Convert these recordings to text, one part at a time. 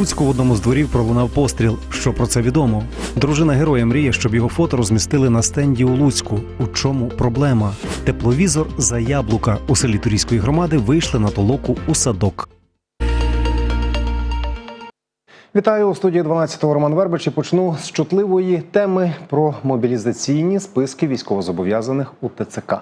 Луцьку в одному з дворів пролунав постріл. Що про це відомо? Дружина героя мріє, щоб його фото розмістили на стенді у Луцьку. У чому проблема? Тепловізор за яблука у селі Турійської громади вийшли на толоку у садок. Вітаю у студії 12-го Роман Вербич і почну з чутливої теми про мобілізаційні списки військовозобов'язаних у ТЦК.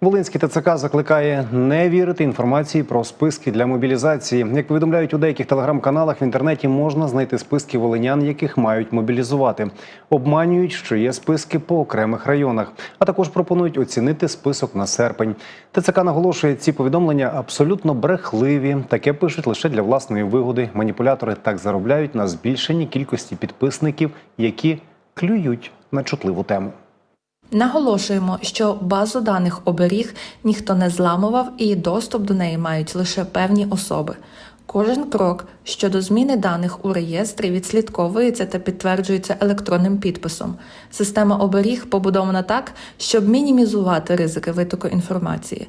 Волинський ТЦК закликає не вірити інформації про списки для мобілізації. Як повідомляють у деяких телеграм-каналах, в інтернеті можна знайти списки волинян, яких мають мобілізувати. Обманюють, що є списки по окремих районах, а також пропонують оцінити список на серпень. ТЦК наголошує, ці повідомлення абсолютно брехливі. Таке пишуть лише для власної вигоди. Маніпулятори так заробляють на збільшенні кількості підписників, які клюють на чутливу тему. Наголошуємо, що базу даних оберіг ніхто не зламував і доступ до неї мають лише певні особи. Кожен крок щодо зміни даних у реєстрі відслідковується та підтверджується електронним підписом. Система оберіг побудована так, щоб мінімізувати ризики витоку інформації.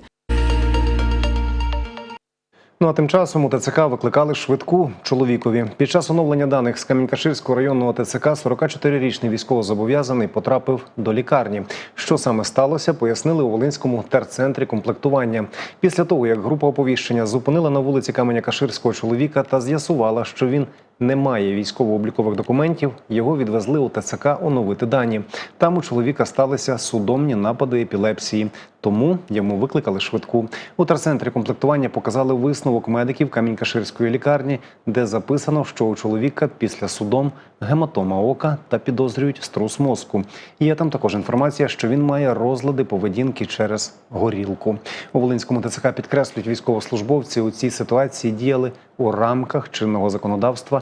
Ну а тим часом у ТЦК викликали швидку чоловікові. Під час оновлення даних з Кам'янкаширського районного ТЦК 44-річний військовозобов'язаний потрапив до лікарні. Що саме сталося, пояснили у Волинському терцентрі комплектування. Після того, як група оповіщення зупинила на вулиці Каменя-Каширського чоловіка та з'ясувала, що він не має військово-облікових документів, його відвезли у ТЦК оновити дані. Там у чоловіка сталися судомні напади епілепсії, тому йому викликали швидку. У терцентрі комплектування показали висновок медиків Камінь-Каширської лікарні, де записано, що у чоловіка після судом гематома ока та підозрюють струс мозку. Є там також інформація, що він має розлади поведінки через горілку. У Волинському ТЦК підкреслюють військовослужбовці у цій ситуації діяли у рамках чинного законодавства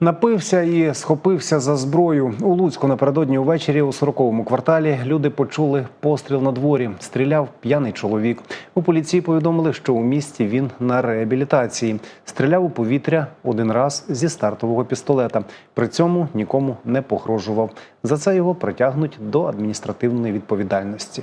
Напився і схопився за зброю. У Луцьку напередодні увечері у 40-му кварталі люди почули постріл на дворі. Стріляв п'яний чоловік. У поліції повідомили, що у місті він на реабілітації. Стріляв у повітря один раз зі стартового пістолета. При цьому нікому не погрожував. За це його притягнуть до адміністративної відповідальності.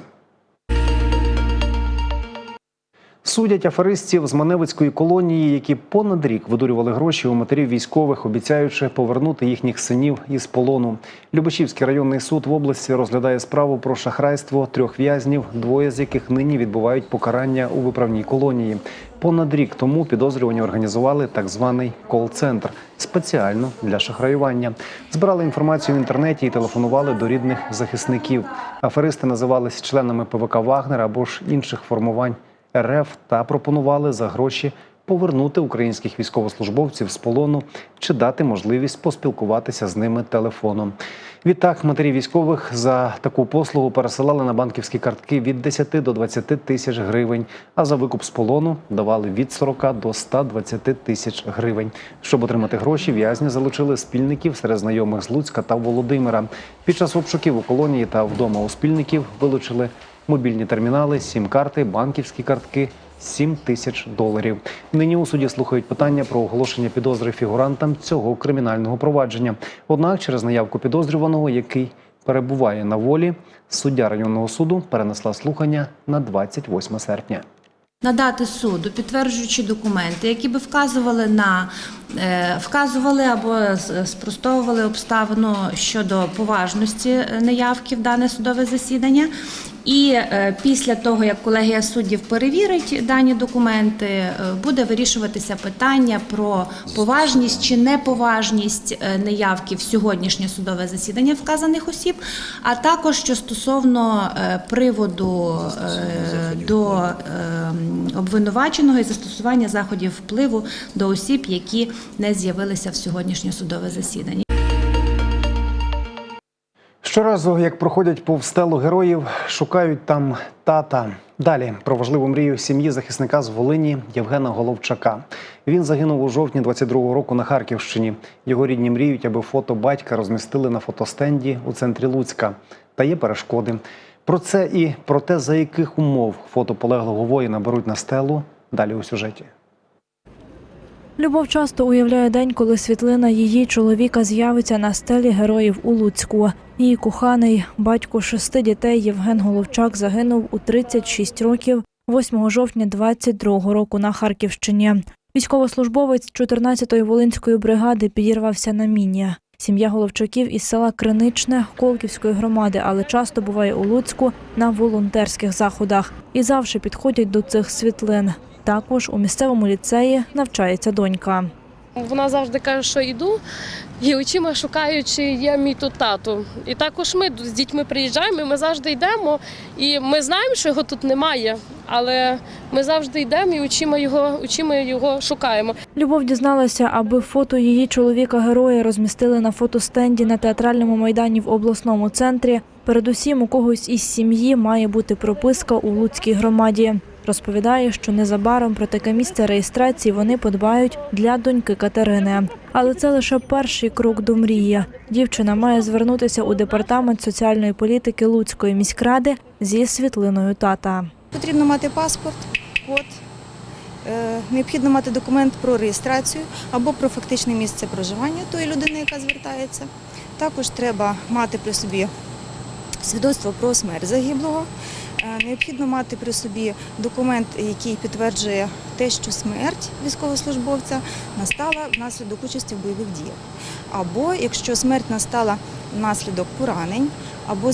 Судять аферистів з Маневицької колонії, які понад рік видурювали гроші у матерів військових, обіцяючи повернути їхніх синів із полону. Любешівський районний суд в області розглядає справу про шахрайство трьох в'язнів, двоє з яких нині відбувають покарання у виправній колонії. Понад рік тому підозрювані організували так званий кол-центр спеціально для шахраювання. Збирали інформацію в інтернеті і телефонували до рідних захисників. Аферисти називались членами ПВК Вагнер або ж інших формувань. РФ та пропонували за гроші повернути українських військовослужбовців з полону чи дати можливість поспілкуватися з ними телефоном. Відтак матері військових за таку послугу пересилали на банківські картки від 10 до 20 тисяч гривень, а за викуп з полону давали від 40 до 120 тисяч гривень. Щоб отримати гроші, в'язні залучили спільників серед знайомих з Луцька та Володимира. Під час обшуків у колонії та вдома у спільників вилучили мобільні термінали, сім-карти, банківські картки. 7 тисяч доларів. Нині у суді слухають питання про оголошення підозри фігурантам цього кримінального провадження. Однак, через наявку підозрюваного, який перебуває на волі, суддя районного суду перенесла слухання на 28 серпня. надати суду підтверджуючі документи, які би вказували на е, вказували або спростовували обставину щодо поважності е, неявки в дане судове засідання. І е, після того, як колегія суддів перевірить дані документи, е, буде вирішуватися питання про поважність чи неповажність е, неявки в сьогоднішнє судове засідання вказаних осіб, а також що стосовно приводу до обвинуваченого і застосування заходів впливу до осіб, які не з'явилися в сьогоднішнє судове засідання. Щоразу, як проходять повз стелу героїв, шукають там тата. Далі про важливу мрію сім'ї захисника з Волині Євгена Головчака. Він загинув у жовтні 22-го року на Харківщині. Його рідні мріють, аби фото батька розмістили на фотостенді у центрі Луцька. Та є перешкоди. Про це і про те, за яких умов фото полеглого воїна беруть на стелу. Далі у сюжеті. Любов часто уявляє день, коли світлина її чоловіка з'явиться на стелі героїв у Луцьку. Її коханий батько шести дітей Євген Головчак загинув у 36 років 8 жовтня 22 року на Харківщині. Військовослужбовець 14-ї волинської бригади підірвався на міні. Сім'я Головчаків із села Криничне Колківської громади, але часто буває у Луцьку на волонтерських заходах і завжди підходять до цих світлин. Також у місцевому ліцеї навчається донька. Вона завжди каже, що йду, і очима шукаю, чи є мій тут тато. І також ми з дітьми приїжджаємо, і ми завжди йдемо. І ми знаємо, що його тут немає, але ми завжди йдемо і очима його, очима його шукаємо. Любов дізналася, аби фото її чоловіка-героя розмістили на фотостенді на театральному майдані в обласному центрі. Передусім, у когось із сім'ї має бути прописка у Луцькій громаді. Розповідає, що незабаром про таке місце реєстрації вони подбають для доньки Катерини. Але це лише перший крок до мрії. Дівчина має звернутися у департамент соціальної політики Луцької міськради зі світлиною тата. Потрібно мати паспорт, код, е, необхідно мати документ про реєстрацію або про фактичне місце проживання тої людини, яка звертається. Також треба мати при собі свідоцтво про смерть загиблого. Е, Необхідно мати при собі документ, який підтверджує те, що смерть військовослужбовця настала внаслідок участі в бойових діях. Або якщо смерть настала внаслідок поранень або е,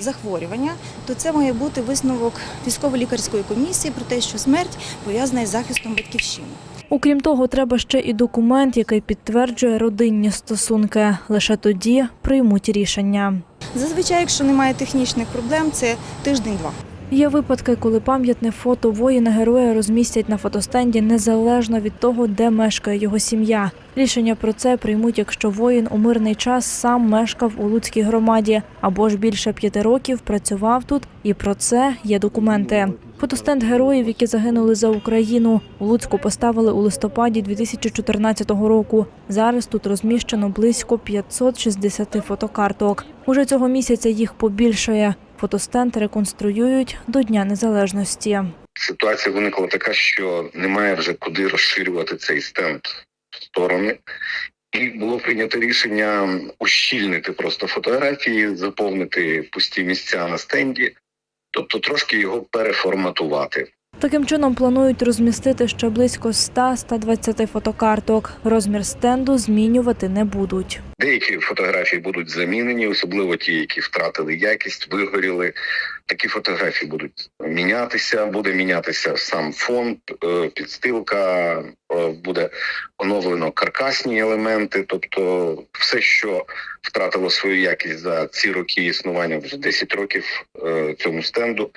захворювання, то це має бути висновок військово-лікарської комісії про те, що смерть пов'язана із захистом батьківщини. Окрім того, треба ще і документ, який підтверджує родинні стосунки. Лише тоді приймуть рішення. Зазвичай, якщо немає технічних проблем, це тиждень-два. Є випадки, коли пам'ятне фото воїна-героя розмістять на фотостенді незалежно від того, де мешкає його сім'я. Рішення про це приймуть, якщо воїн у мирний час сам мешкав у Луцькій громаді або ж більше п'яти років працював тут, і про це є документи. Фотостенд героїв, які загинули за Україну, у Луцьку поставили у листопаді 2014 року. Зараз тут розміщено близько 560 фотокарток. Уже цього місяця їх побільшає. Фотостенд реконструюють до Дня Незалежності. ситуація виникла така, що немає вже куди розширювати цей стенд в сторони. І було прийнято рішення ущільнити просто фотографії, заповнити пусті місця на стенді, тобто трошки його переформатувати. Таким чином планують розмістити ще близько 100-120 фотокарток. Розмір стенду змінювати не будуть. Деякі фотографії будуть замінені, особливо ті, які втратили якість, вигоріли. Такі фотографії будуть мінятися, буде мінятися сам фон, е, підстилка, е, буде оновлено каркасні елементи, тобто все, що втратило свою якість за ці роки існування, вже 10 років е, цьому стенду,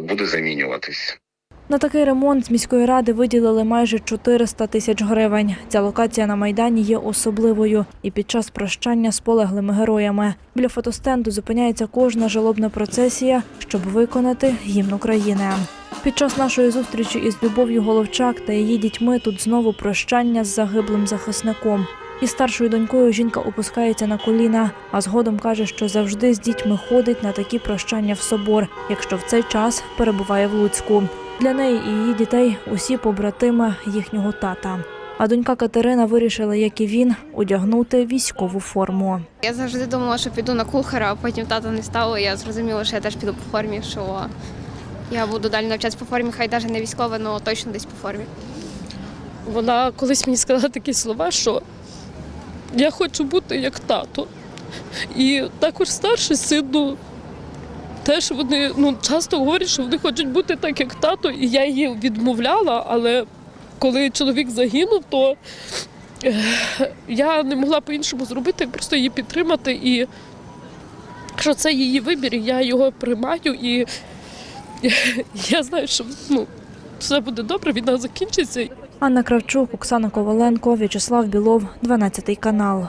буде замінюватись. На такий ремонт з міської ради виділили майже 400 тисяч гривень. Ця локація на майдані є особливою і під час прощання з полеглими героями. Біля фотостенду зупиняється кожна жалобна процесія, щоб виконати гімн України. Під час нашої зустрічі із Любов'ю Головчак та її дітьми тут знову прощання з загиблим захисником. Із старшою донькою жінка опускається на коліна, а згодом каже, що завжди з дітьми ходить на такі прощання в собор, якщо в цей час перебуває в Луцьку. Для неї і її дітей усі побратими їхнього тата. А донька Катерина вирішила, як і він, одягнути військову форму. Я завжди думала, що піду на кухара, а потім тата не стало. Я зрозуміла, що я теж піду по формі, що я буду далі навчатися по формі, хай навіть не військова, але точно десь по формі. Вона колись мені сказала такі слова, що я хочу бути як тато. І також старший син, ну, теж вони ну, часто говорять, що вони хочуть бути так, як тато, і я її відмовляла, але коли чоловік загинув, то я не могла по-іншому зробити, як просто її підтримати. І що це її вибір, і я його приймаю, і я знаю, що ну, все буде добре, війна закінчиться. Анна Кравчук, Оксана Коваленко, В'ячеслав Білов, 12 канал.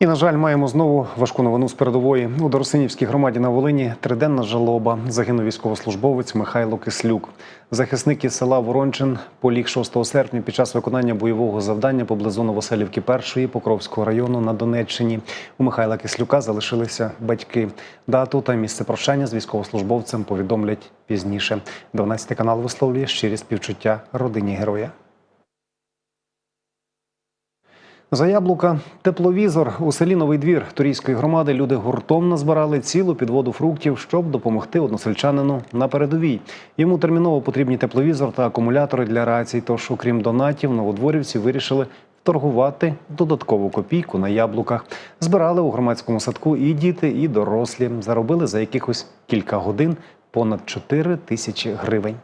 І, на жаль, маємо знову важку новину з передової. У Доросинівській громаді на Волині триденна жалоба. Загинув військовослужбовець Михайло Кислюк. Захисник із села Ворончин поліг 6 серпня під час виконання бойового завдання поблизу Новоселівки першої Покровського району на Донеччині. У Михайла Кислюка залишилися батьки. Дату та місце прощання з військовослужбовцем повідомлять пізніше. 12 канал висловлює щирі співчуття родині героя. За яблука тепловізор у селі Новий двір Турійської громади люди гуртом назбирали цілу підводу фруктів, щоб допомогти односельчанину на передовій. Йому терміново потрібні тепловізор та акумулятори для рацій. Тож, окрім донатів, новодворівці вирішили торгувати додаткову копійку на яблуках. Збирали у громадському садку і діти, і дорослі. Заробили за якихось кілька годин понад 4 тисячі гривень.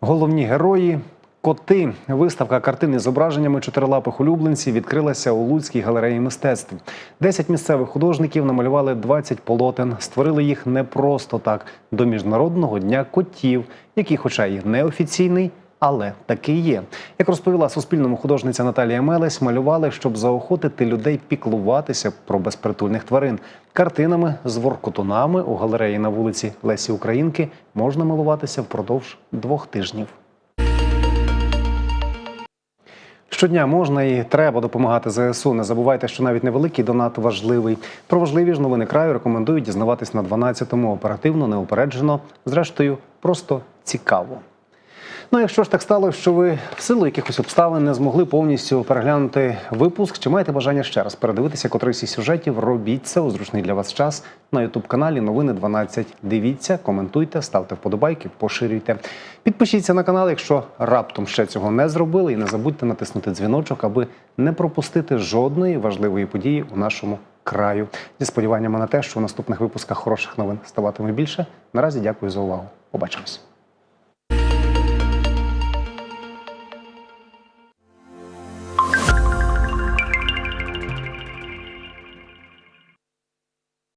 Головні герої коти. Виставка картин із зображеннями чотирилапих улюбленців відкрилася у Луцькій галереї мистецтв. Десять місцевих художників намалювали 20 полотен. Створили їх не просто так до міжнародного дня котів, який, хоча й неофіційний. Але такий є. Як розповіла Суспільному художниця Наталія Мелесь, малювали, щоб заохотити людей піклуватися про безпритульних тварин. Картинами з воркотунами у галереї на вулиці Лесі Українки можна милуватися впродовж двох тижнів. Щодня можна і треба допомагати ЗСУ. Не забувайте, що навіть невеликий донат важливий. Про важливі ж новини краю рекомендують дізнаватись на 12-му оперативно, неупереджено. Зрештою, просто цікаво. Ну, якщо ж так стало, що ви в силу якихось обставин не змогли повністю переглянути випуск, чи маєте бажання ще раз передивитися котрийсь із сюжетів, робіть це у зручний для вас час на ютуб каналі Новини 12. Дивіться, коментуйте, ставте вподобайки, поширюйте. Підпишіться на канал, якщо раптом ще цього не зробили, і не забудьте натиснути дзвіночок, аби не пропустити жодної важливої події у нашому краю. Зі сподіваннями на те, що у наступних випусках хороших новин ставатиме більше. Наразі дякую за увагу. Побачимось.